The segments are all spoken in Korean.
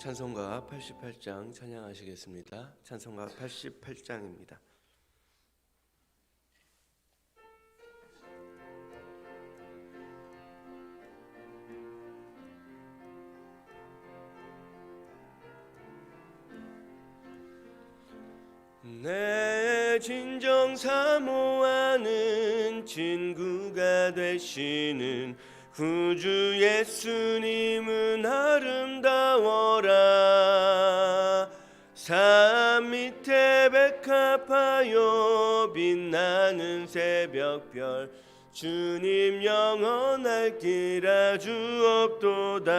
찬송가 88장 찬양하시겠습니다. 찬송가 88장입니다. 내 진정 사모하는 친구가 되시는 구주 예수님은 아름 다워라. 산 밑에 백합하여 빛나는 새벽별 주님 영원할 길아 주옵도다.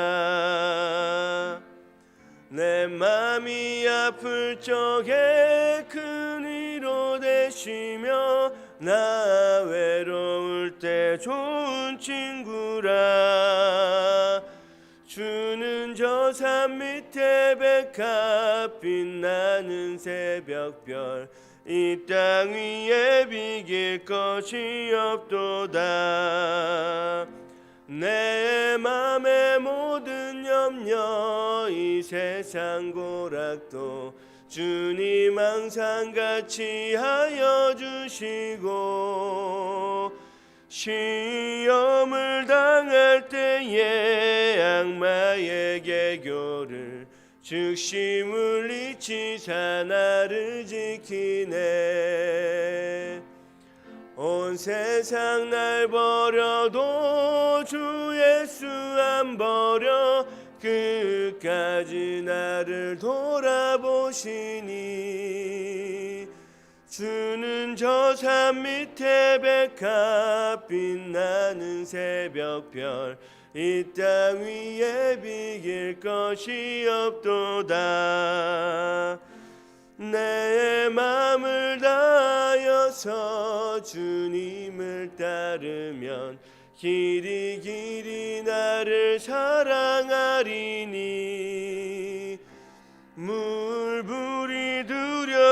내 맘이 아플 적에 큰 위로 되시며 나 외로울 때 좋은 친구라 주는 저 산 밑에 백합 빛나는 새벽별. 이 땅 위에 비길 것이 없도다. 내 맘의 모든 염려 이 세상 고락도 주님 항상 같이 하여 주시고 시험을 당할 때에 악마의 개교를 즉시 물리치사 나를 지키네. 온 세상 날 버려도 주 예수 안 버려 끝까지 나를 돌아보시니 주는 저 산 밑에 백합 빛나는 새벽별. 이 땅 위에 비길 것이 없도다. 내 맘을 다하여서 주님을 따르면 길이 길이 나를 사랑하리니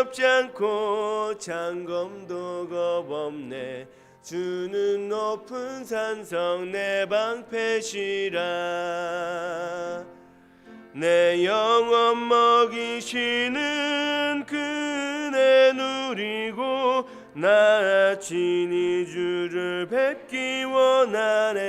두렵지 않고 장검도 겁 없네. 주는 높은 산성 내 방패시라. 내 영혼 먹이시는 그네 누리고 나 친히 주를 뵙기 원하네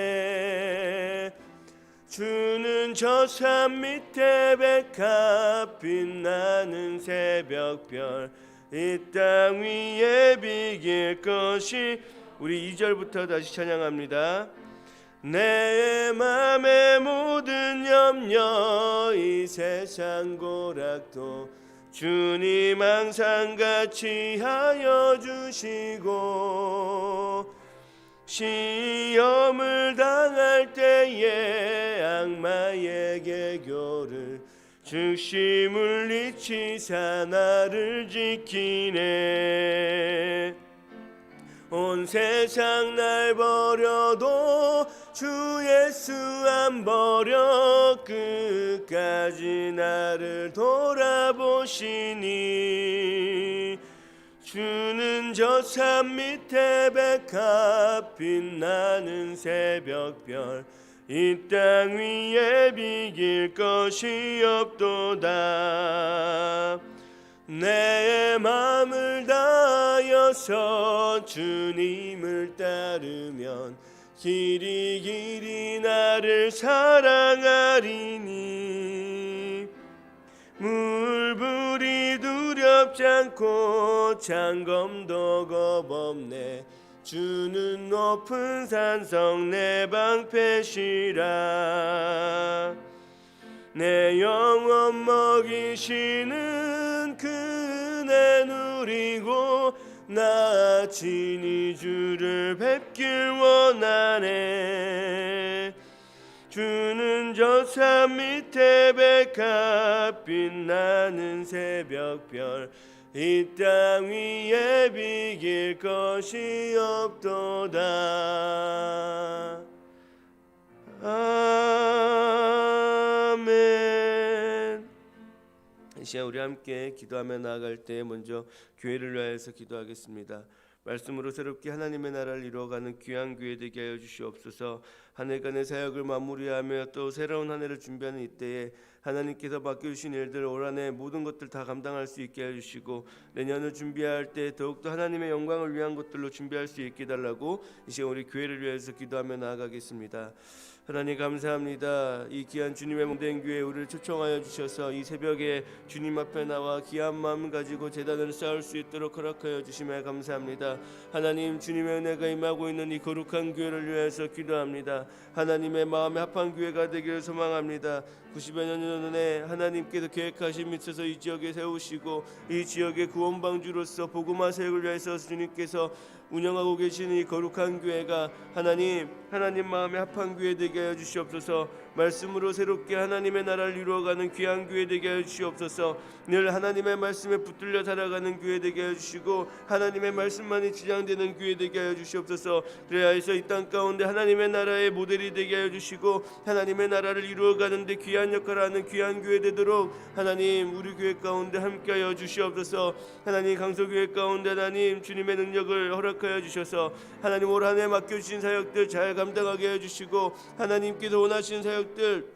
주는 저 산 밑에 백합 빛나는 새벽별 이 땅 위에 비길 것이 우리 2절부터 다시 찬양합니다. 내 맘의 모든 염려 이 세상 고락도 주님 항상 같이 하여 주시고 시험을 당할 때에 악마의 개교를 즉시 물리치사 나를 지키네. 온 세상 날 버려도 주 예수 안 버려 끝까지 나를 돌아보시니 주는 저 산 밑에 백합 빛나는 새벽별. 이 땅 위에 비길 것이 없도다. 내 맘을 다하여서 주님을 따르면 길이 길이 나를 사랑하리 두렵지 않고 장검도 겁 없네. 주는 높은 산성 내 방패시라. 내 영혼 먹이시는 그네 누리고 나 친히 주를 뵙길 원하네. 주는 저산 밑에 백합 빛나는 새벽별 이 땅 위에 비길 것이 없도다 아멘. 이 시간 우리 함께 기도하며 나아갈 때 먼저 교회를 위하여서 기도하겠습니다. 말씀으로 새롭게 하나님의 나라를 이루어가는 귀한 교회 되게 하여 주시옵소서. 한 해간의 사역을 마무리하며 또 새로운 한 해를 준비하는 이때에 하나님께서 맡겨주신 일들 올 한해 모든 것들 다 감당할 수 있게 해주시고 내년을 준비할 때 더욱더 하나님의 영광을 위한 것들로 준비할 수 있게 해달라고 이제 우리 교회를 위해서 기도하며 나아가겠습니다. 하나님 감사합니다. 이 귀한 주님의 몸된 교회 우리를 초청하여 주셔서 이 새벽에 주님 앞에 나와 귀한 마음 가지고 재단을 쌓을 수 있도록 허락하여 주심에 감사합니다. 하나님 주님의 은혜가 임하고 있는 이 거룩한 교회를 위해서 기도합니다. 하나님의 마음에 합한 교회가 되기를 소망합니다. 90여 년 전에 하나님께서 계획하신 밑에서 이 지역에 세우시고 이 지역의 구원방주로서 복음화 사역을 위해서 주님께서 운영하고 계시는 이 거룩한 교회가 하나님 하나님 마음에 합한 교회 되게 하여 주시옵소서 말씀으로 새롭게 하나님의 나라를 이루어가는 귀한 교회 되게 하여 주시옵소서. 늘 하나님의 말씀에 붙들려 살아가는 교회 되게 하여 주시고 하나님의 말씀만이 지향되는 교회 되게 하여 주시옵소서. 그래야 해서 이 땅 가운데 하나님의 나라의 모델이 되게 하여 주시고 하나님의 나라를 이루어가는데 귀한 역할을 하는 귀한 교회 되도록 하나님 우리 교회 가운데 함께하여 주시옵소서. 하나님 강소교회 가운데 하나님 주님의 능력을 허락하여 주셔서 하나님 올 한해 맡겨주신 사역들 잘 감당하게 해주시고 하나님께서 원하시는 사역들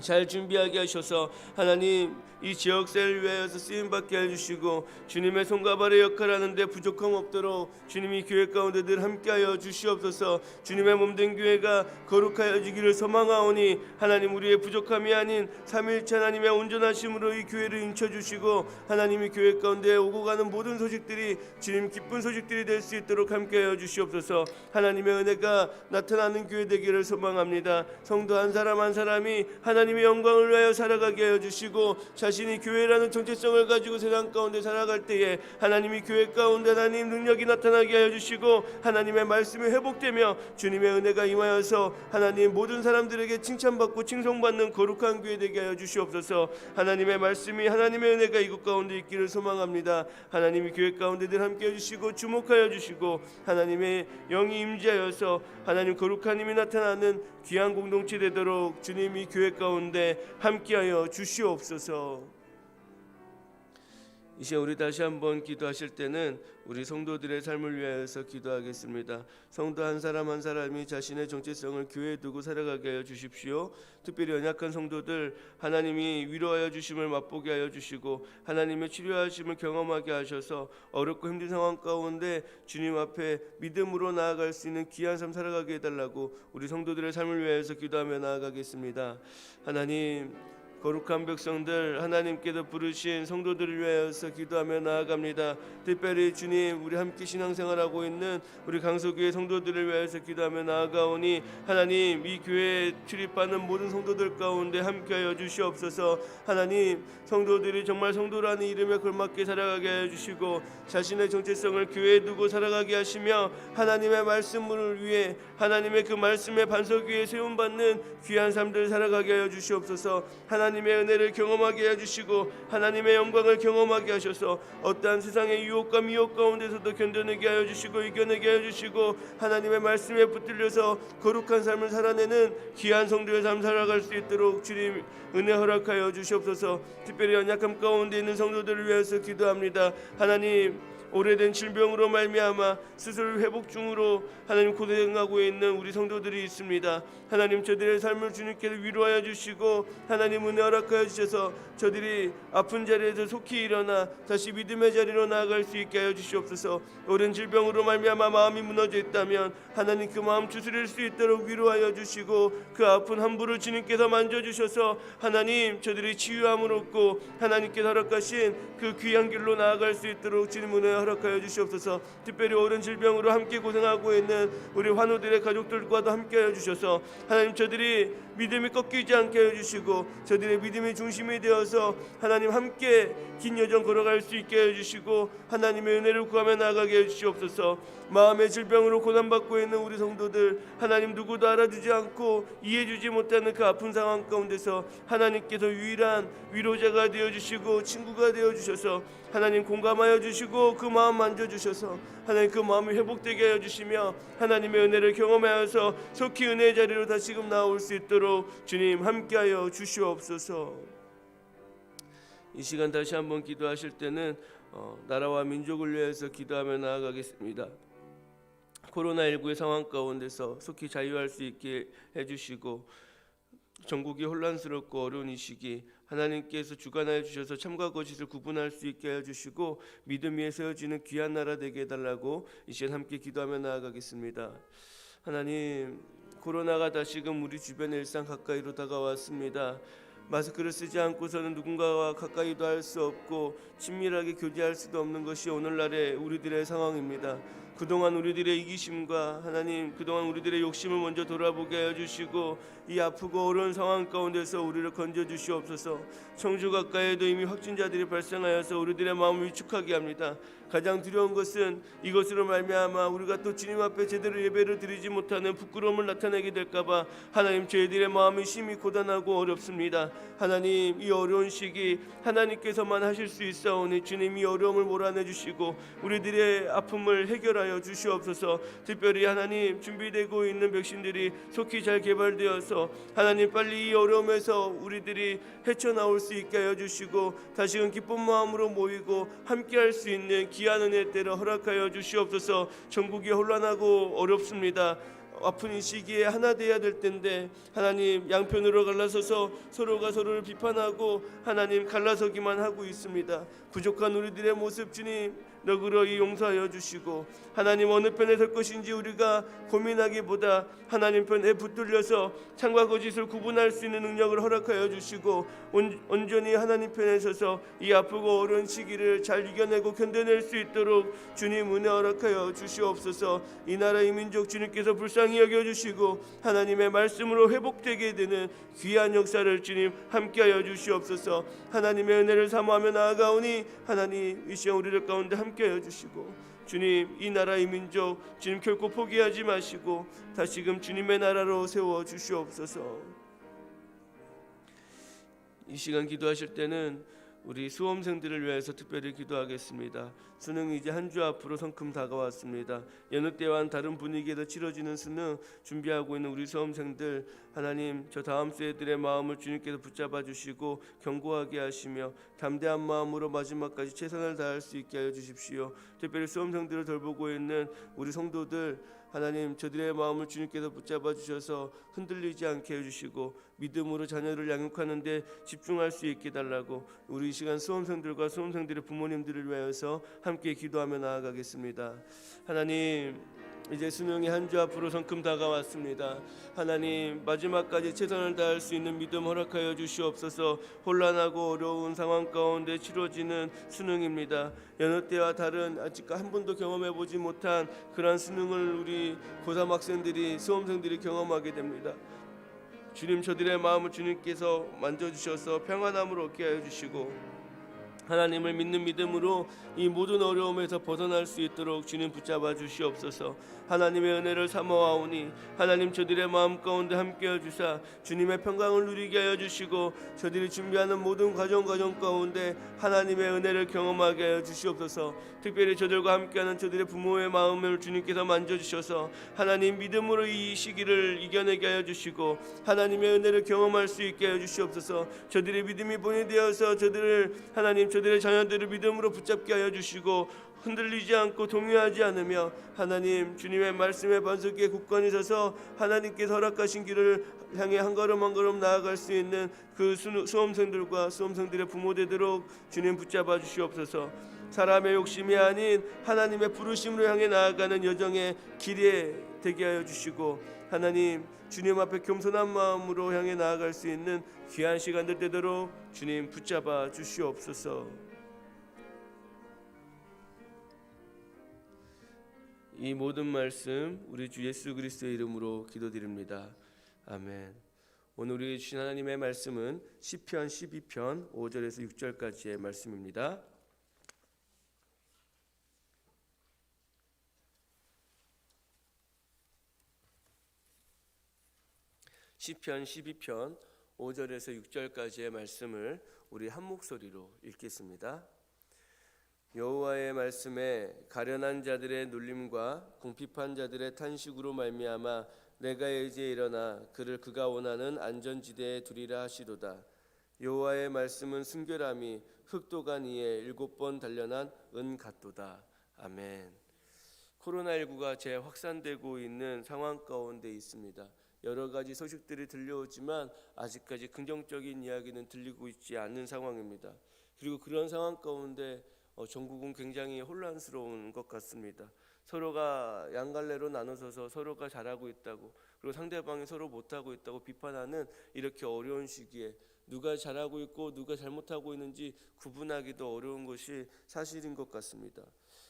잘 준비하게 하셔서 하나님 이 지역사를 위하여서 쓰임 받게 해주시고 주님의 손과 발의 역할을 하는데 부족함 없도록 주님이 교회 가운데 늘 함께하여 주시옵소서. 주님의 몸된 교회가 거룩하여 지기를 소망하오니 하나님 우리의 부족함이 아닌 삼일체 하나님의 온전하심으로 이 교회를 인쳐주시고 하나님이 교회 가운데 오고 가는 모든 소식들이 주님 기쁜 소식들이 될 수 있도록 함께하여 주시옵소서. 하나님의 은혜가 나타나는 교회 되기를 소망합니다. 성도 한 사람 한 사람이 하나님의 영광을 위하여 살아가게 하여 주시고 자 신이 교회라는 정체성을 가지고 세상 가운데 살아갈 때에 하나님이 교회 가운데 하나님 능력이 나타나게 하여 주시고 하나님의 말씀이 회복되며 주님의 은혜가 임하여서 하나님 모든 사람들에게 칭찬받고 칭송받는 거룩한 교회 되게 하여 주시옵소서 하나님의 말씀이 하나님의 은혜가 이곳 가운데 있기를 소망합니다 하나님이 교회 가운데 늘 함께 해 주시고 주목하여 주시고 하나님의 영이 임재하여서 하나님 거룩한 힘이 나타나는 귀한 공동체 되도록 주님이 교회 가운데 함께하여 주시옵소서. 이제 우리 다시 한번 기도하실 때는 우리 성도들의 삶을 위하여서 기도하겠습니다. 성도 한 사람 한 사람이 자신의 정체성을 교회에 두고 살아가게 하여 주십시오. 특별히 연약한 성도들 하나님이 위로하여 주심을 맛보게 하여 주시고 하나님의 치료하심을 경험하게 하셔서 어렵고 힘든 상황 가운데 주님 앞에 믿음으로 나아갈 수 있는 귀한 삶 살아가게 해달라고 우리 성도들의 삶을 위하여서 기도하며 나아가겠습니다. 하나님 거룩한 백성들 하나님께서 부르신 성도들을 위하여서 기도하며 나아갑니다. 특별히 주님 우리 함께 신앙생활하고 있는 우리 강서교회 성도들을 위하여서 기도하며 나아가오니 하나님 이 교회에 출입하는 모든 성도들 가운데 함께하여 주시옵소서. 하나님 성도들이 정말 성도라는 이름에 걸맞게 살아가게 하여 주시고 자신의 정체성을 교회에 두고 살아가게 하시며 하나님의 말씀을 위해 하나님의 그 말씀의 반석 위에 세움 받는 귀한 삶들 살아가게 하여 주시옵소서. 하나님 의 은혜를 경험하게 해 주시고 하나님의 영광을 경험하게 하셔서 어떠한 세상의 유혹과 미혹 가운데서도 견뎌내게 하여 주시고 이겨내게 하여 주시고 하나님의 말씀에 붙들려서 거룩한 삶을 살아내는 귀한 성도의 삶 살아갈 수 있도록 주님 은혜 허락하여 주시옵소서. 특별히 연약함 가운데 있는 성도들을 위해서 기도합니다. 하나님 오래된 질병으로 말미암아 스스로 회복 중으로 하나님 고생하고 있는 우리 성도들이 있습니다. 하나님 저들의 삶을 주님께서 위로하여 주시고 하나님 은혜 허락하여 주셔서 저들이 아픈 자리에서 속히 일어나 다시 믿음의 자리로 나아갈 수 있게 하여 주시옵소서. 오랜 질병으로 말미암아 마음이 무너져 있다면 하나님 그 마음 추스릴 수 있도록 위로하여 주시고 그 아픈 함부를 주님께서 만져 주셔서 하나님 저들이 치유함을 얻고 하나님께서 허락하신 그 귀한 길로 나아갈 수 있도록 주님 은혜 허락하여 주시옵소서. 특별히 오랜 질병으로 함께 고생하고 있는 우리 환우들의 가족들과도 함께하여 주셔서 하나님 저들이 믿음이 꺾이지 않게 해주시고 저들의 믿음의 중심이 되어서 하나님 함께 긴 여정 걸어갈 수 있게 해주시고 하나님의 은혜를 구하며 나아가게 해주시옵소서. 마음의 질병으로 고난받고 있는 우리 성도들 하나님 누구도 알아주지 않고 이해주지 못하는 그 아픈 상황 가운데서 하나님께서 유일한 위로자가 되어주시고 친구가 되어주셔서 하나님 공감하여 주시고 그 마음 만져주셔서 하나님 그 마음이 회복되게 하여 주시며 하나님의 은혜를 경험하여서 속히 은혜의 자리로 다시금 나올 수 있도록 주님 함께하여 주시옵소서. 이 시간 다시 한번 기도하실 때는 어, 나라와 민족을 위해서 기도하며 나아가겠습니다. 코로나19의 상황 가운데서 속히 자유할 수 있게 해주시고 전국이 혼란스럽고 어려운 이 시기 하나님께서 주관하여 주셔서 참과 거짓을 구분할 수 있게 해주시고 믿음 위에 세워지는 귀한 나라 되게 해달라고 이 시간 함께 기도하며 나아가겠습니다. 하나님 코로나가 다시금 우리 주변의 일상 가까이로 다가왔습니다. 마스크를 쓰지 않고서는 누군가와 가까이도 할 수 없고 친밀하게 교제할 수도 없는 것이 오늘날의 우리들의 상황입니다. 그동안 우리들의 이기심과 하나님 그동안 우리들의 욕심을 먼저 돌아보게 하여 주시고 이 아프고 어려운 상황 가운데서 우리를 건져 주시옵소서. 청주 가까이에도 이미 확진자들이 발생하여서 우리들의 마음을 위축하게 합니다. 가장 두려운 것은 이것으로 말미암아 우리가 또 주님 앞에 제대로 예배를 드리지 못하는 부끄러움을 나타내게 될까봐 하나님 저희들의 마음이 심히 고단하고 어렵습니다. 하나님 이 어려운 시기 하나님께서만 하실 수 있사오니 주님 이 어려움을 몰아내 주시고 우리들의 아픔을 해결하 여 주시옵소서. 특별히 하나님 준비되고 있는 백신들이 속히 잘 개발되어서 하나님 빨리 이 어려움에서 우리들이 헤쳐나올 수 있게 하여 주시고 다시금 기쁜 마음으로 모이고 함께할 수 있는 귀한 은혜 때를 허락하여 주시옵소서. 전국이 혼란하고 어렵습니다. 아픈 이 시기에 하나 돼야 될 텐데 하나님 양편으로 갈라서서 서로가 서로를 비판하고 하나님 갈라서기만 하고 있습니다. 부족한 우리들의 모습 주님 너그러이 용서하여 주시고 하나님 어느 편에 설 것인지 우리가 고민하기보다 하나님 편에 붙들려서 창과 거짓을 구분할 수 있는 능력을 허락하여 주시고 온, 온전히 하나님 편에 서서 이 아프고 어려운 시기를 잘 이겨내고 견뎌낼 수 있도록 주님 은혜 허락하여 주시옵소서. 이 나라 이 민족 주님께서 불쌍히 여겨 주시고 하나님의 말씀으로 회복되게 되는 귀한 역사를 주님 함께하여 주시옵소서. 하나님의 은혜를 사모하며 나아가오니 하나님 이 시간 우리들 가운데 함께 하여 주시고 주님 이 나라 이 민족 주님 결코 포기하지 마시고 다시금 주님의 나라로 세워 주시옵소서. 이 시간 기도하실 때는 우리 수험생들을 위해서 특별히 기도하겠습니다. 수능이 이제 한 주 앞으로 성큼 다가왔습니다. 여느 때와는 다른 분위기에서 치러지는 수능 준비하고 있는 우리 수험생들 하나님 저 다음 세대들의 마음을 주님께서 붙잡아 주시고 견고하게 하시며 담대한 마음으로 마지막까지 최선을 다할 수 있게 하여 주십시오. 특별히 수험생들을 돌보고 있는 우리 성도들 하나님 저들의 마음을 주님께서 붙잡아 주셔서 흔들리지 않게 해주시고 믿음으로 자녀를 양육하는데 집중할 수 있게 달라고 우리 이 시간 수험생들과 수험생들의 부모님들을 위하여서 함께 기도하며 나아가겠습니다. 하나님 이제 수능이 한 주 앞으로 성큼 다가왔습니다. 하나님 마지막까지 최선을 다할 수 있는 믿음 허락하여 주시옵소서. 혼란하고 어려운 상황 가운데 치러지는 수능입니다. 여느 때와 다른 아직 한 번도 경험해 보지 못한 그러한 수능을 우리 고3 학생들이 수험생들이 경험하게 됩니다. 주님 저들의 마음을 주님께서 만져주셔서 평안함을 얻게 하여 주시고 하나님을 믿는 믿음으로 이 모든 어려움에서 벗어날 수 있도록 주님 붙잡아 주시옵소서. 하나님의 은혜를 사모하오니 하나님 저들의 마음 가운데 함께해 주사 주님의 평강을 누리게 하여 주시고 저들이 준비하는 모든 과정 과정 가운데 하나님의 은혜를 경험하게 하여 주시옵소서. 특별히 저들과 함께하는 저들의 부모의 마음을 주님께서 만져 주셔서 하나님 믿음으로 이 시기를 이겨내게 하여 주시고 하나님의 은혜를 경험할 수 있게 하여 주시옵소서. 저들의 믿음이 본이 되어서 저들을 하나님 저들의 자녀들을 믿음으로 붙잡게 하여 주시고 흔들리지 않고 동요하지 않으며 하나님 주님의 말씀에 반석에 굳건히 서서 하나님께서 허락하신 길을 향해 한 걸음 한 걸음 나아갈 수 있는 그 수- 수험생들과 수험생들의 부모 되도록 주님 붙잡아 주시옵소서. 사람의 욕심이 아닌 하나님의 부르심으로 향해 나아가는 여정의 길에 되게 하여 주시고 하나님 주님 앞에 겸손한 마음으로 향해 나아갈 수 있는 귀한 시간들 되도록 주님 붙잡아 주시옵소서. 이 모든 말씀 우리 주 예수 그리스도의 이름으로 기도드립니다. 아멘. 오늘 우리 주신 하나님의 말씀은 시편 12편 5절에서 6절까지의 말씀입니다. 시편 12편 5절에서 6절까지의 말씀을 우리 한 목소리로 읽겠습니다. 여호와의 말씀에 가련한 자들의 눌림과 궁핍한 자들의 탄식으로 말미암아 내가 이제 일어나 그를 그가 원하는 안전지대에 두리라 하시도다. 여호와의 말씀은 순결함이 흑도간 위에 일곱 번 단련한 은 같도다. 아멘. 코로나19가 재확산되고 있는 상황 가운데 있습니다. 여러 가지 소식들이 들려오지만 아직까지 긍정적인 이야기는 들리고 있지 않는 상황입니다. 그리고 그런 상황 가운데 어, 전국은 굉장히 혼란스러운 것 같습니다. 서로가 양갈래로 나눠서서 서로가 잘하고 있다고 그리고 상대방이 서로 못하고 있다고 비판하는 이렇게 어려운 시기에 누가 잘하고 있고 누가 잘못하고 있는지 구분하기도 어려운 것이 사실인 것 같습니다.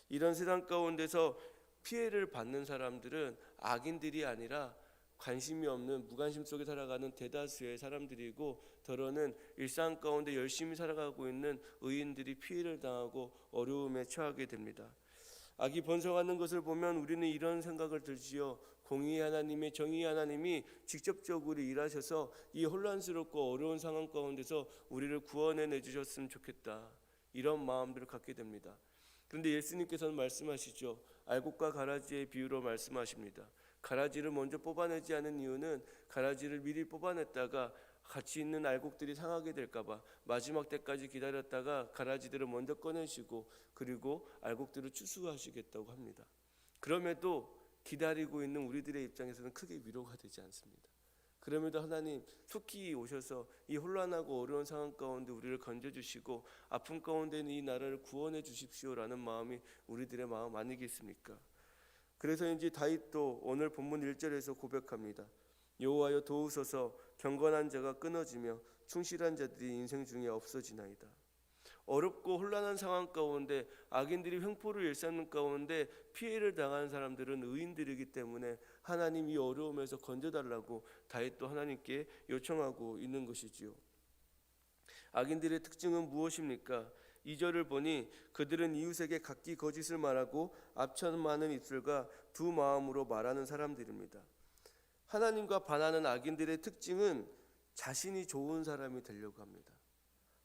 이런 세상 가운데서 피해를 받는 사람들은 악인들이 아니라 관심이 없는 무관심 속에 살아가는 대다수의 사람들이고 더러는 일상 가운데 열심히 살아가고 있는 의인들이 피해를 당하고 어려움에 처하게 됩니다. 악이 번성하는 것을 보면 우리는 이런 생각을 들지요. 공의 하나님의 정의 하나님이 직접적으로 일하셔서 이 혼란스럽고 어려운 상황 가운데서 우리를 구원해 내 주셨으면 좋겠다. 이런 마음들을 갖게 됩니다. 그런데 예수님께서는 말씀하시죠. 알곡과 가라지의 비유로 말씀하십니다. 가라지를 먼저 뽑아내지 않은 이유는 가라지를 미리 뽑아냈다가 같이 있는 알곡들이 상하게 될까봐 마지막 때까지 기다렸다가 가라지들을 먼저 꺼내시고 그리고 알곡들을 추수하시겠다고 합니다. 그럼에도 기다리고 있는 우리들의 입장에서는 크게 위로가 되지 않습니다. 그럼에도 하나님 속히 오셔서 이 혼란하고 어려운 상황 가운데 우리를 건져주시고 아픔 가운데 있는 이 나라를 구원해 주십시오라는 마음이 우리들의 마음 아니겠습니까? 그래서인지 다윗도 오늘 본문 1절에서 고백합니다. 여호와여 도우소서 경건한 자가 끊어지며 충실한 자들이 인생 중에 없어지나이다. 어렵고 혼란한 상황 가운데 악인들이 횡포를 일삼는 가운데 피해를 당한 사람들은 의인들이기 때문에 하나님 이 어려움에서 건져달라고 다윗도 하나님께 요청하고 있는 것이지요. 악인들의 특징은 무엇입니까? 2절을 보니 그들은 이웃에게 각기 거짓을 말하고 앞천 많은 입술과 두 마음으로 말하는 사람들입니다. 하나님과 반하는 악인들의 특징은 자신이 좋은 사람이 되려고 합니다.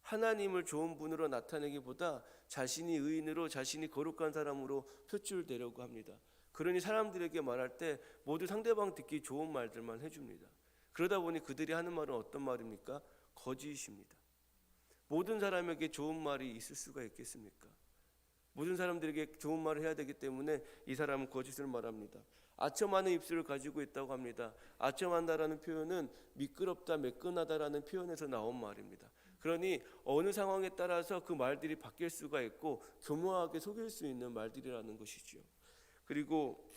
하나님을 좋은 분으로 나타내기보다 자신이 의인으로 자신이 거룩한 사람으로 표출되려고 합니다. 그러니 사람들에게 말할 때 모두 상대방 듣기 좋은 말들만 해줍니다. 그러다 보니 그들이 하는 말은 어떤 말입니까? 거짓입니다. 모든 사람에게 좋은 말이 있을 수가 있겠습니까? 모든 사람들에게 좋은 말을 해야 되기 때문에 이 사람은 거짓을 말합니다. 아첨하는 입술을 가지고 있다고 합니다. 아첨한다라는 표현은 미끄럽다, 매끈하다라는 표현에서 나온 말입니다. 그러니 어느 상황에 따라서 그 말들이 바뀔 수가 있고 교묘하게 속일 수 있는 말들이라는 것이죠. 그리고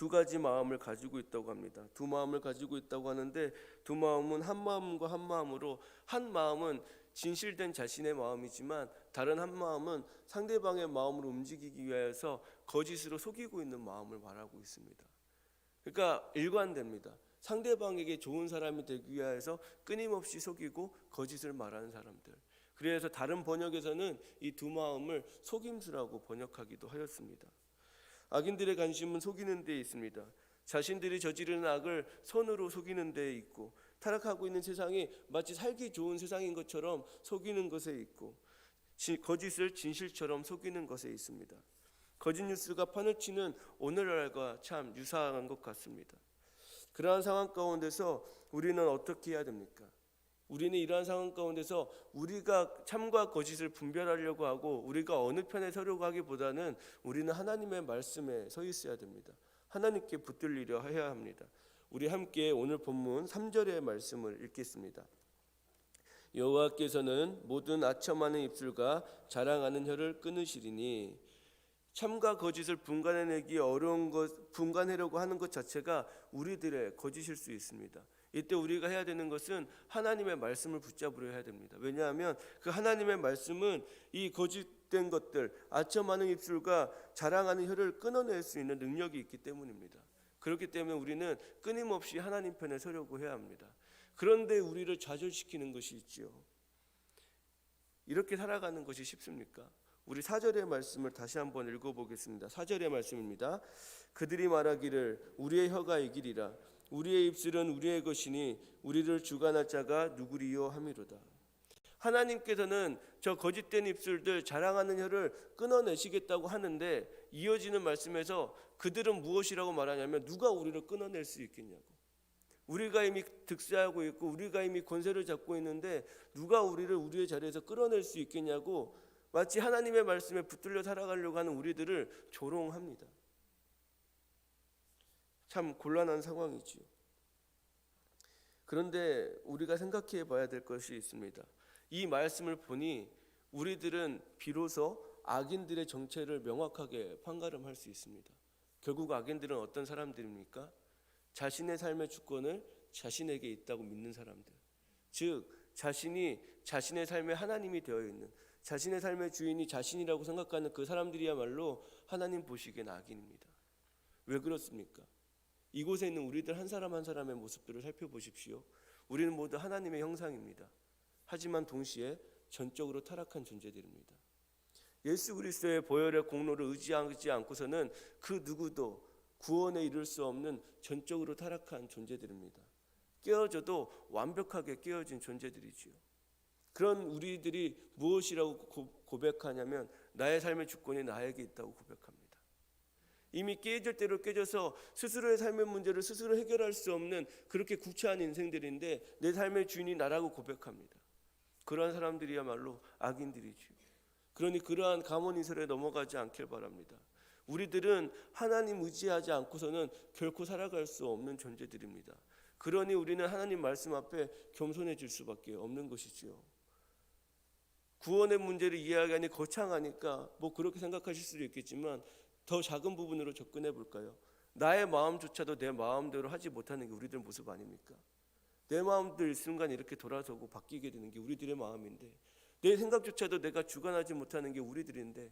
두 가지 마음을 가지고 있다고 합니다. 두 마음을 가지고 있다고 하는데 두 마음은 한 마음과 한 마음으로 한 마음은 진실된 자신의 마음이지만 다른 한 마음은 상대방의 마음으로 움직이기 위해서 거짓으로 속이고 있는 마음을 말하고 있습니다. 그러니까 일관됩니다. 상대방에게 좋은 사람이 되기 위해서 끊임없이 속이고 거짓을 말하는 사람들. 그래서 다른 번역에서는 이 두 마음을 속임수라고 번역하기도 하였습니다. 악인들의 관심은 속이는 데 있습니다. 자신들이 저지르는 악을 선으로 속이는 데 있고 타락하고 있는 세상이 마치 살기 좋은 세상인 것처럼 속이는 것에 있고 거짓을 진실처럼 속이는 것에 있습니다. 거짓 뉴스가 판을 치는 오늘날과 참 유사한 것 같습니다. 그러한 상황 가운데서 우리는 어떻게 해야 됩니까? 우리는 이러한 상황 가운데서 우리가 참과 거짓을 분별하려고 하고 우리가 어느 편에 서려고 하기보다는 우리는 하나님의 말씀에 서 있어야 됩니다. 하나님께 붙들리려 해야 합니다. 우리 함께 오늘 본문 3절의 말씀을 읽겠습니다. 여호와께서는 모든 아첨하는 입술과 자랑하는 혀를 끊으시리니 참과 거짓을 분간해내기 어려운 것 분간하려고 하는 것 자체가 우리들의 거짓일 수 있습니다. 이때 우리가 해야 되는 것은 하나님의 말씀을 붙잡으려 해야 됩니다. 왜냐하면 그 하나님의 말씀은 이 거짓된 것들, 아첨하는 입술과 자랑하는 혀를 끊어낼 수 있는 능력이 있기 때문입니다. 그렇기 때문에 우리는 끊임없이 하나님 편에 서려고 해야 합니다. 그런데 우리를 좌절시키는 것이 있지요. 이렇게 살아가는 것이 쉽습니까? 우리 사절의 말씀을 다시 한번 읽어보겠습니다. 사절의 말씀입니다. 그들이 말하기를 우리의 혀가 이기리라. 우리의 입술은 우리의 것이니 우리를 주관할 자가 누구리요 함이로다. 하나님께서는 저 거짓된 입술들 자랑하는 혀를 끊어내시겠다고 하는데 이어지는 말씀에서 그들은 무엇이라고 말하냐면 누가 우리를 끊어낼 수 있겠냐고. 우리가 이미 득세하고 있고 우리가 이미 권세를 잡고 있는데 누가 우리를 우리의 자리에서 끌어낼 수 있겠냐고 마치 하나님의 말씀에 붙들려 살아가려고 하는 우리들을 조롱합니다. 참 곤란한 상황이지요. 그런데 우리가 생각해 봐야 될 것이 있습니다. 이 말씀을 보니 우리들은 비로소 악인들의 정체를 명확하게 판가름할 수 있습니다. 결국 악인들은 어떤 사람들입니까? 자신의 삶의 주권을 자신에게 있다고 믿는 사람들. 즉 자신이 자신의 삶의 하나님이 되어 있는 자신의 삶의 주인이 자신이라고 생각하는 그 사람들이야말로 하나님 보시기엔 악인입니다. 왜 그렇습니까? 이곳에 있는 우리들 한 사람 한 사람의 모습들을 살펴보십시오. 우리는 모두 하나님의 형상입니다. 하지만 동시에 전적으로 타락한 존재들입니다. 예수 그리스도의 보혈의 공로를 의지하지 않고서는 그 누구도 구원에 이를 수 없는 전적으로 타락한 존재들입니다. 깨어져도 완벽하게 깨어진 존재들이지요. 그런 우리들이 무엇이라고 고- 고백하냐면 나의 삶의 주권이 나에게 있다고 고백합니다. 이미 깨질 대로 깨져서 스스로의 삶의 문제를 스스로 해결할 수 없는 그렇게 구차한 인생들인데 내 삶의 주인이 나라고 고백합니다. 그러한 사람들이야말로 악인들이지요. 그러니 그러한 감언이설에 넘어가지 않길 바랍니다. 우리들은 하나님 의지하지 않고서는 결코 살아갈 수 없는 존재들입니다. 그러니 우리는 하나님 말씀 앞에 겸손해질 수밖에 없는 것이지요. 구원의 문제를 이해하기 거창하니까 뭐 그렇게 생각하실 수도 있겠지만 더 작은 부분으로 접근해 볼까요? 나의 마음조차도 내 마음대로 하지 못하는 게 우리들 모습 아닙니까? 내 마음도 일순간 이렇게 돌아서고 바뀌게 되는 게 우리들의 마음인데 내 생각조차도 내가 주관하지 못하는 게 우리들인데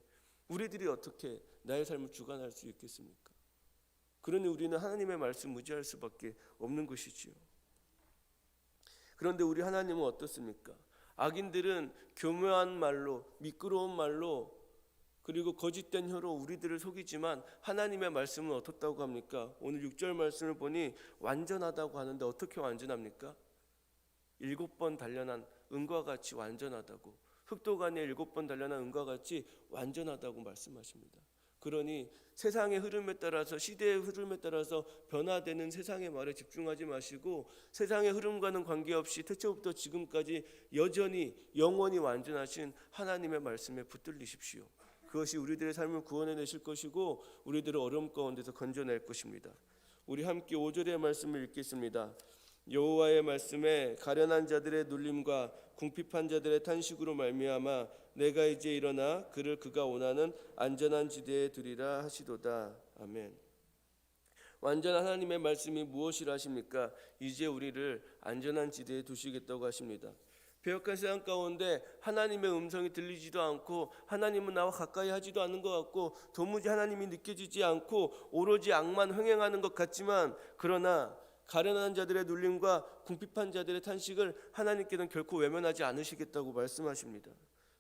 우리들이 어떻게 나의 삶을 주관할 수 있겠습니까? 그러니 우리는 하나님의 말씀 의지할 수밖에 없는 것이지요. 그런데 우리 하나님은 어떻습니까? 악인들은 교묘한 말로 미끄러운 말로 그리고 거짓된 혀로 우리들을 속이지만 하나님의 말씀은 어떻다고 합니까? 오늘 6절 말씀을 보니 완전하다고 하는데 어떻게 완전합니까? 일곱 번 단련한 은과 같이 완전하다고 흑도간에 일곱 번 단련한 은과 같이 완전하다고 말씀하십니다. 그러니 세상의 흐름에 따라서 시대의 흐름에 따라서 변화되는 세상의 말에 집중하지 마시고 세상의 흐름과는 관계없이 태초부터 지금까지 여전히 영원히 완전하신 하나님의 말씀에 붙들리십시오. 그것이 우리들의 삶을 구원해 내실 것이고 우리들을 어려움 가운데서 건져낼 것입니다. 우리 함께 5절의 말씀을 읽겠습니다. 여호와의 말씀에 가련한 자들의 눌림과 궁핍한 자들의 탄식으로 말미암아 내가 이제 일어나 그를 그가 원하는 안전한 지대에 두리라 하시도다. 아멘. 완전한 하나님의 말씀이 무엇이라 하십니까? 이제 우리를 안전한 지대에 두시겠다고 하십니다. 배역한 세상 가운데 하나님의 음성이 들리지도 않고 하나님은 나와 가까이 하지도 않는 것 같고 도무지 하나님이 느껴지지 않고 오로지 악만 흥행하는 것 같지만 그러나 가련한 자들의 눌림과 궁핍한 자들의 탄식을 하나님께는 결코 외면하지 않으시겠다고 말씀하십니다.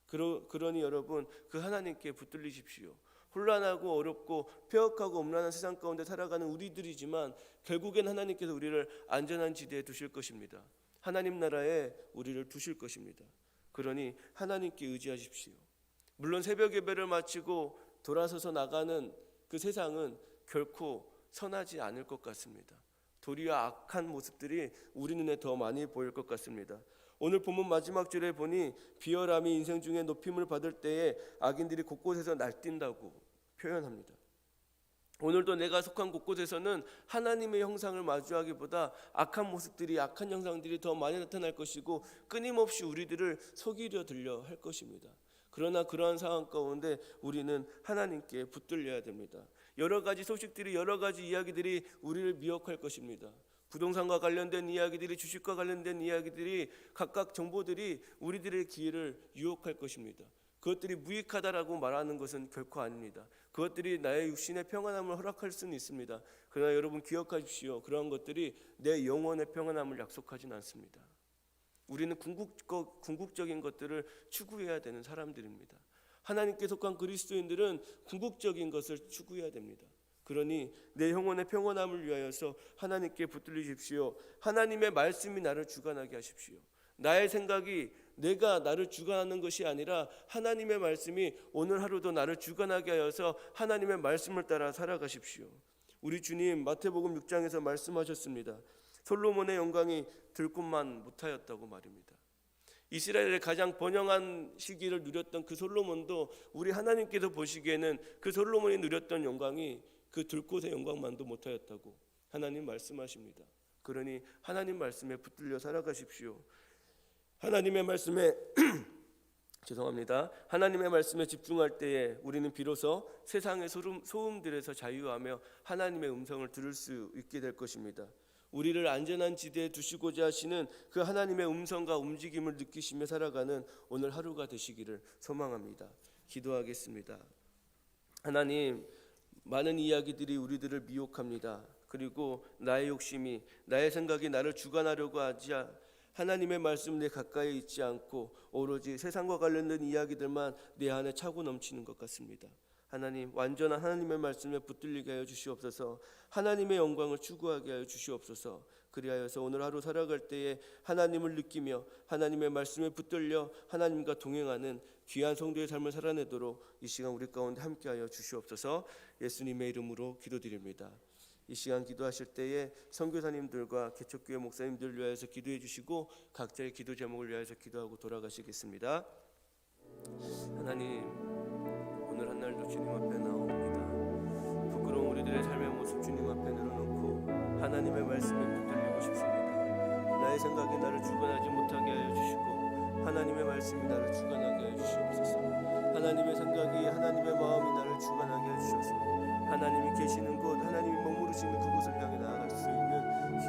그러, 그러니 여러분 그 하나님께 붙들리십시오. 혼란하고 어렵고 폐역하고 음란한 세상 가운데 살아가는 우리들이지만 결국엔 하나님께서 우리를 안전한 지대에 두실 것입니다. 하나님 나라에 우리를 두실 것입니다. 그러니 하나님께 의지하십시오. 물론 새벽 예배를 마치고 돌아서서 나가는 그 세상은 결코 선하지 않을 것 같습니다. 도리어 악한 모습들이 우리 눈에 더 많이 보일 것 같습니다. 오늘 본문 마지막 절에 보니 비열함이 인생 중에 높임을 받을 때에 악인들이 곳곳에서 날뛴다고 표현합니다. 오늘도 내가 속한 곳곳에서는 하나님의 형상을 마주하기보다 악한 모습들이 악한 형상들이 더 많이 나타날 것이고 끊임없이 우리들을 속이려 들려 할 것입니다. 그러나 그러한 상황 가운데 우리는 하나님께 붙들려야 됩니다. 여러 가지 소식들이 여러 가지 이야기들이 우리를 미혹할 것입니다. 부동산과 관련된 이야기들이 주식과 관련된 이야기들이 각각 정보들이 우리들의 기회를 유혹할 것입니다. 그것들이 무익하다라고 말하는 것은 결코 아닙니다. 그것들이 나의 육신의 평안함을 허락할 수는 있습니다. 그러나 여러분 기억하십시오. 그러한 것들이 내 영혼의 평안함을 약속하지는 않습니다. 우리는 궁극적, 궁극적인 것들을 추구해야 되는 사람들입니다. 하나님께 속한 그리스도인들은 궁극적인 것을 추구해야 됩니다. 그러니 내 영혼의 평온함을 위하여서 하나님께 붙들리십시오. 하나님의 말씀이 나를 주관하게 하십시오. 나의 생각이 내가 나를 주관하는 것이 아니라 하나님의 말씀이 오늘 하루도 나를 주관하게 하여서 하나님의 말씀을 따라 살아가십시오. 우리 주님 마태복음 6장에서 말씀하셨습니다. 솔로몬의 영광이 들꽃만 못하였다고 말입니다. 이스라엘의 가장 번영한 시기를 누렸던 그 솔로몬도 우리 하나님께서 보시기에는 그 솔로몬이 누렸던 영광이 그 들꽃의 영광만도 못하였다고 하나님 말씀하십니다. 그러니 하나님 말씀에 붙들려 살아가십시오. 하나님의 말씀에 죄송합니다. 하나님의 말씀에 집중할 때에 우리는 비로소 세상의 소음, 소음들에서 자유하며 하나님의 음성을 들을 수 있게 될 것입니다. 우리를 안전한 지대에 두시고자 하시는 그 하나님의 음성과 움직임을 느끼시며 살아가는 오늘 하루가 되시기를 소망합니다. 기도하겠습니다. 하나님, 많은 이야기들이 우리들을 미혹합니다. 그리고 나의 욕심이 나의 생각이 나를 주관하려고 하지 않- 하나님의 말씀 내 가까이 있지 않고 오로지 세상과 관련된 이야기들만 내 안에 차고 넘치는 것 같습니다. 하나님 완전한 하나님의 말씀에 붙들리게 하여 주시옵소서. 하나님의 영광을 추구하게 하여 주시옵소서. 그리하여서 오늘 하루 살아갈 때에 하나님을 느끼며 하나님의 말씀에 붙들려 하나님과 동행하는 귀한 성도의 삶을 살아내도록 이 시간 우리 가운데 함께하여 주시옵소서. 예수님의 이름으로 기도드립니다. 이 시간 기도하실 때에 선교사님들과 개척교회 목사님들 위하여서 기도해 주시고 각자의 기도 제목을 위하여서 기도하고 돌아가시겠습니다. 하나님 오늘 한 날도 주님 앞에 나옵니다. 부끄러운 우리들의 삶의 모습 주님 앞에 내려놓고 하나님의 말씀에 붙들리고 싶습니다. 나의 생각이 나를 주관하지 못하게 하여 주시고 하나님의 말씀이 나를 주관하게 하여 주시옵소서. 하나님의 생각이 하나님의 마음이 나를 주관하게 해 주셔서 하나님이 계시는 곳, 하나님이 머무르시는 그곳을 향해 나아갈 수 있는